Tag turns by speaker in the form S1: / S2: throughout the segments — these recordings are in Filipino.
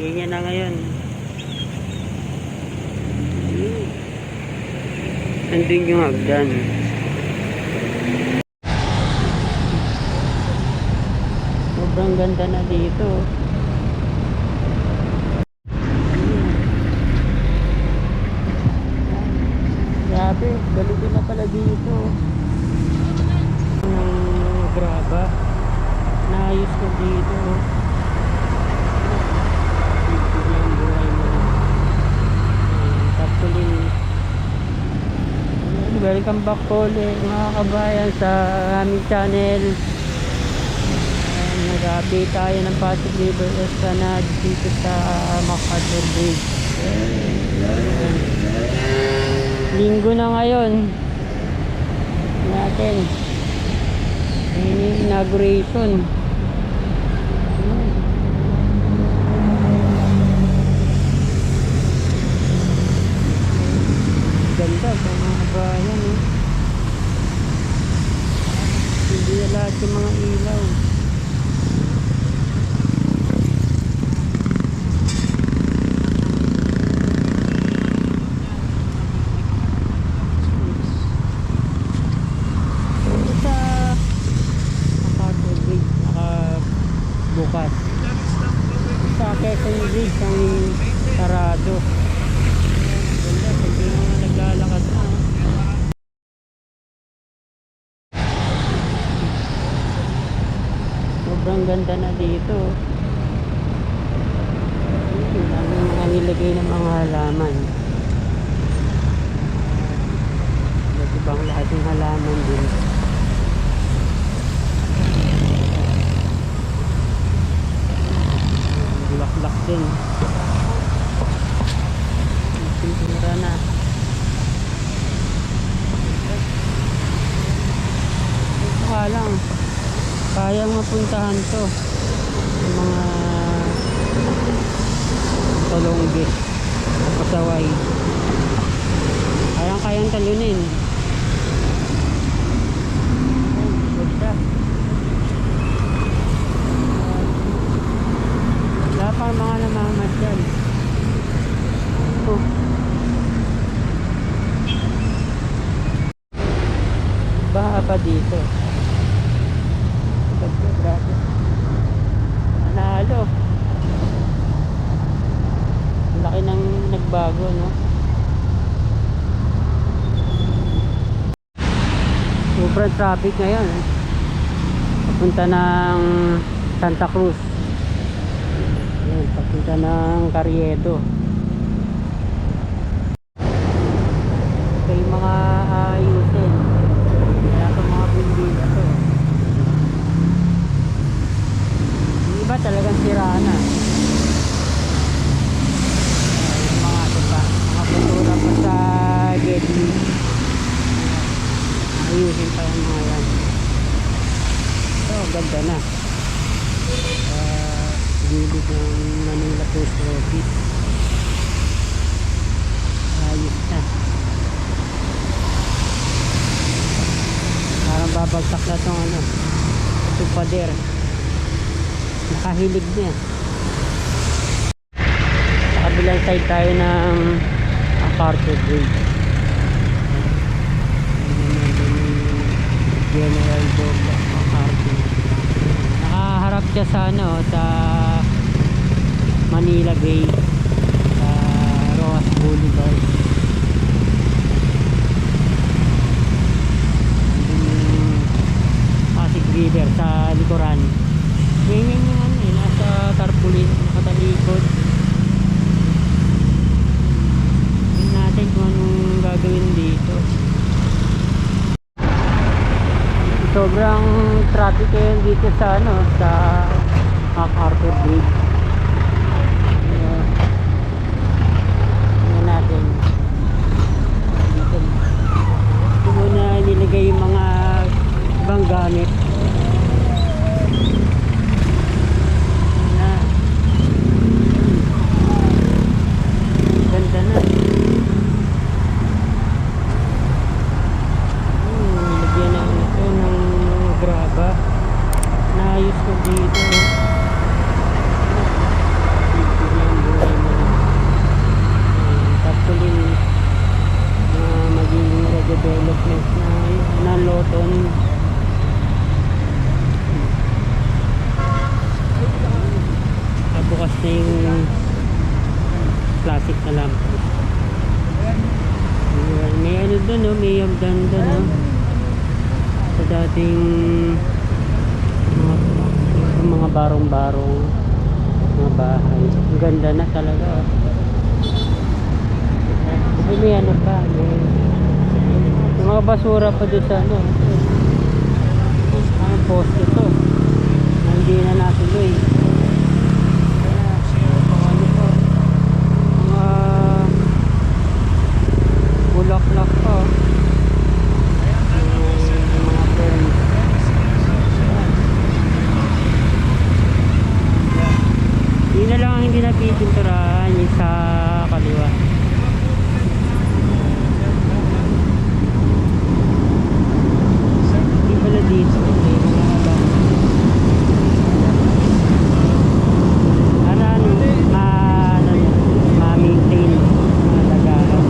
S1: Ganyan na ngayon. Andun yung hagdan. Sobrang ganda na dito. Grabe, ganito na pala dito. Ng graba. Naayos ko dito. Dito yung buhay mo. Ayan, Tapulin. Ayan, Welcome back po ulit mga kabayan sa aming channel. Nag-update tayo ng Pasig River Esplanade dito sa MacArthur Bridge. Linggo na ngayon natin inauguration Ayan. ganda sa mga bayan eh. hindi na lahat yung mga ilaw Ito sa Apollo Bridge nakabukas sa Quezon Bridge ang sarado ganda pwede mga naglalakad na sobrang ganda na dito. Ang mga nilagay ng mga halaman. Iba't ibang lahat ng halaman din. Bulaklak din. pintura na ito nga lang kayang mapuntahan to. Ng mga talongge at pasaway. Kayang kayang talunin Ayan, ganda wala pa mga namamasyal oh. baha pa dito ganda grabe Ang laki ng nagbago no? Sobrang traffic ngayon eh. papunta ng Santa Cruz. Ayan, papunta ng Carriedo ito yung mga ayusin kaya itong mga building na to yung iba talagang sira na Ayan, yung mga ito pa mga pintura pa sa Gedli ayusin pa yung mga yan ito ganda na uh, gilid ng Manila Post Office ayos na. Parang babagsak na itong ano itong pader. Nakahilig niya. Sa kabilang side tayo ng MacArthur Bridge General Douglas MacArthur nakaharap siya sa ano sa Manila Bay sa Rojas Boulevard. Pasig River sa likuran. Yan yung ano eh nasa tarpaulin nakatalikod. Tingnan natin kung anong gagawin dito. Sobrang traffic ngayon dito sa ano sa MacArthur Bridge Ayan. tingnan natin dito dito muna nilagay yung mga ibang gamit Ayan. ganda na Hmm, nilagyan na ito ng graba. Naayos ko dito. Lumabas na yung classic na lamppost. Ayan, may ano doon, no? may hagdan doon. No? Sa dating mga, yung mga barong-barong mga bahay. Ang ganda na talaga. oh. Kasi may ano pa, may, mga basura pa doon sa ano. Ang poste to. Na hindi na natuloy. Kaya, kung ano po, mga bulaklak pa. Yung mga ferns. Yun na lang ang hindi napipinturahan yung sa kaliwa. Hindi pala dito. May mga abang. Para ano, ma, ano, ma-maintain. Ma-alagaan.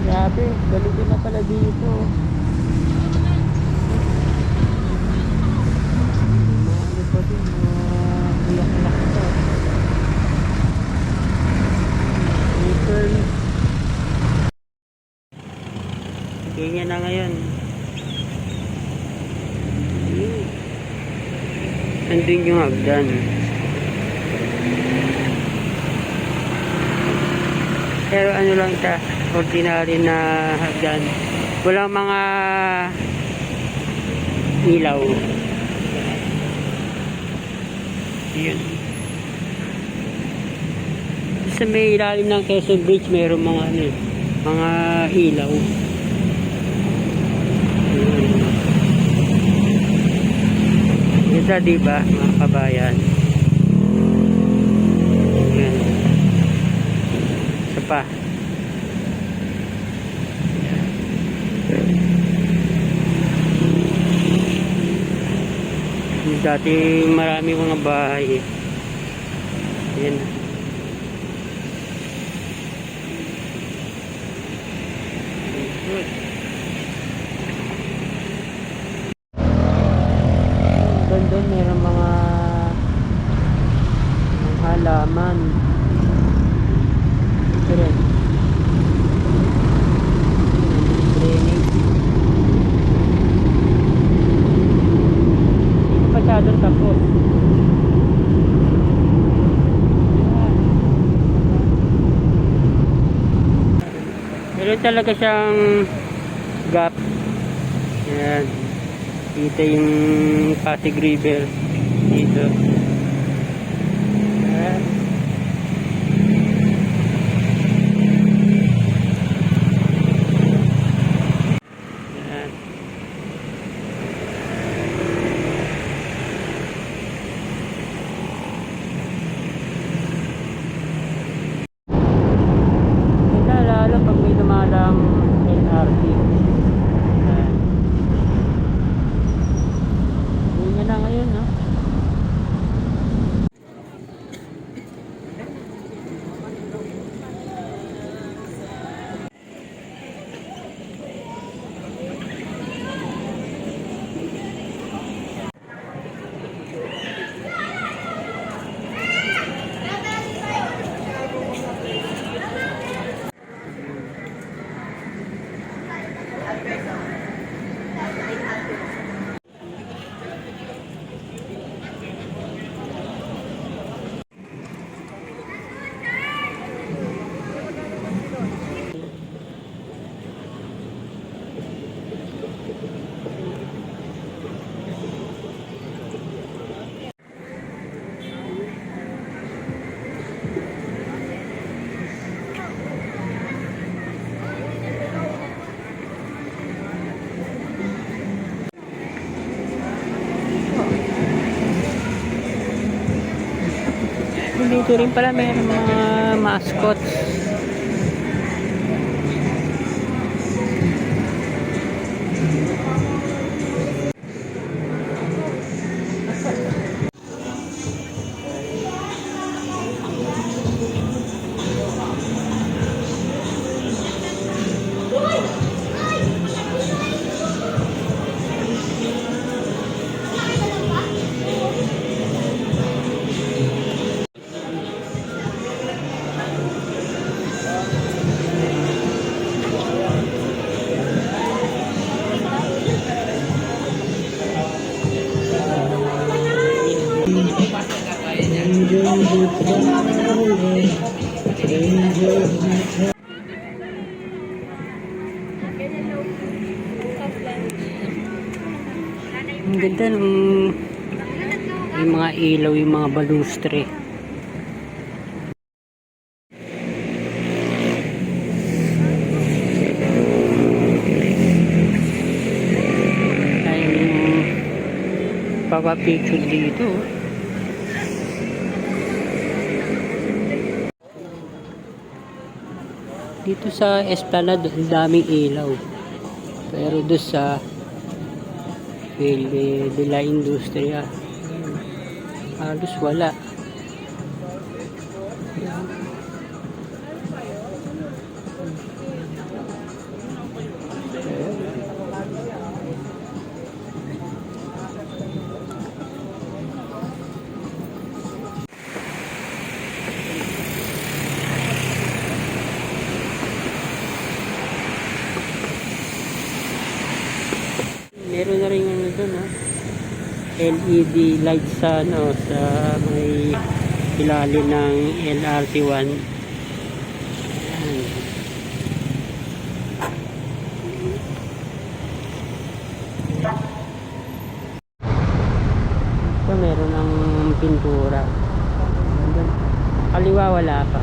S1: Grabe, galutin na pala dito. Mga ano pa din, mga bulaklak pa. April. Ganyan na ngayon. Yun. Nandun yung hagdan. Pero ano lang siya, ordinary na hagdan. Walang mga ilaw. Yun. Sa may ilalim ng Quezon Bridge, mayroong mga ano eh, mga ilaw. Ganda diba, mga kabayan? Yan. Isa pa. Dati marami mga bahay eh. Yan. Good. Doon doon meron mga mga halaman. Ito rin. Drainage. Tapos. Meron talaga siyang gap. Yan. Kita yung Pasig River dito. Yan. Yan. Ito lalo pag may dumadang LRT. Yan. Ganyan na ngayon, no? Dito rin pala may mga mascots. Ganda ng yung mga ilaw, yung mga balustre. Tayong papapicture dito. Dito sa Esplanade, ang daming ilaw. Pero doon sa Fili de la Industria, halos wala. Meron na rin ano doon, ha? LED light sa ano sa may ilalim ng LRT1. Ayan. Ito meron ng pintura. Kaliwa wala pa.